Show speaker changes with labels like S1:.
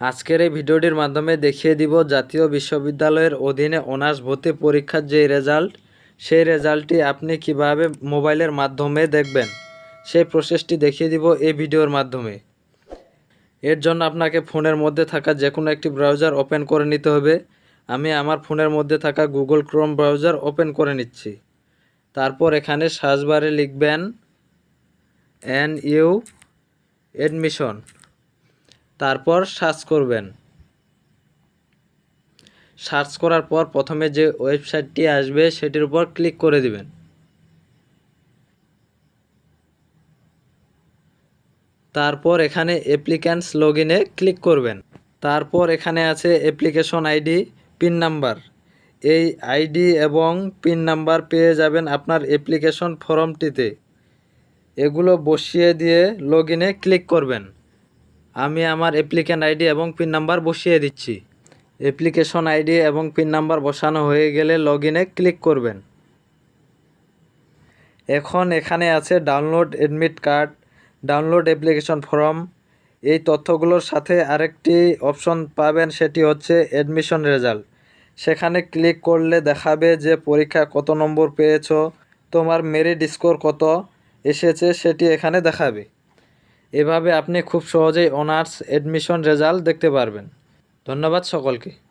S1: আজকের এই ভিডিওটির মাধ্যমে দেখিয়ে দিব জাতীয় বিশ্ববিদ্যালয়ের অধীনে অনার্স ভর্তি পরীক্ষার যে রেজাল্ট, সেই রেজাল্টটি আপনি কীভাবে মোবাইলের মাধ্যমে দেখবেন, সেই প্রসেসটি দেখিয়ে দিব এই ভিডিওর মাধ্যমে। এর জন্য আপনাকে ফোনের মধ্যে থাকা যে কোনো একটি ব্রাউজার ওপেন করে নিতে হবে। আমি আমার ফোনের মধ্যে থাকা গুগল ক্রোম ব্রাউজার ওপেন করে নিচ্ছি। তারপর এখানে সার্চ বারে লিখবেন এন ইউ এডমিশন। তারপর সার্চ করবেন। সার্চ করার পর প্রথমে যে ওয়েবসাইটটি আসবে, সেটির উপর ক্লিক করে দিবেন। তারপর এখানে অ্যাপ্লিক্যান্টস লগ ক্লিক করবেন। তারপর এখানে আছে অ্যাপ্লিকেশন আইডি, পিন নাম্বার। এই আইডি এবং পিন নাম্বার পেয়ে যাবেন আপনার অ্যাপ্লিকেশন ফর্মটিতে এগুলো বসিয়ে দিয়ে লগ ক্লিক করবেন। আমি আমার অ্যাপ্লিক্যান্ট আইডি এবং পিন নাম্বার বসিয়ে দিচ্ছি। অ্যাপ্লিকেশন আইডি এবং পিন নাম্বার বসানো হয়ে গেলে লগ ক্লিক করবেন। এখন এখানে আছে download admit card download application form এই তথ্যগুলোর সাথে আরেকটি অপশন পাবেন, সেটি হচ্ছে অ্যাডমিশন রেজাল্ট সেখানে ক্লিক করলে দেখাবে যে পরীক্ষা কত নম্বর পেয়েছ, তোমার মেরিট স্কোর কত, এসেছে, সেটি এখানে দেখাবে। এভাবে আপনি খুব সহজেই অনার্স অ্যাডমিশন রেজাল্ট দেখতে পারবেন। ধন্যবাদ সকলকে।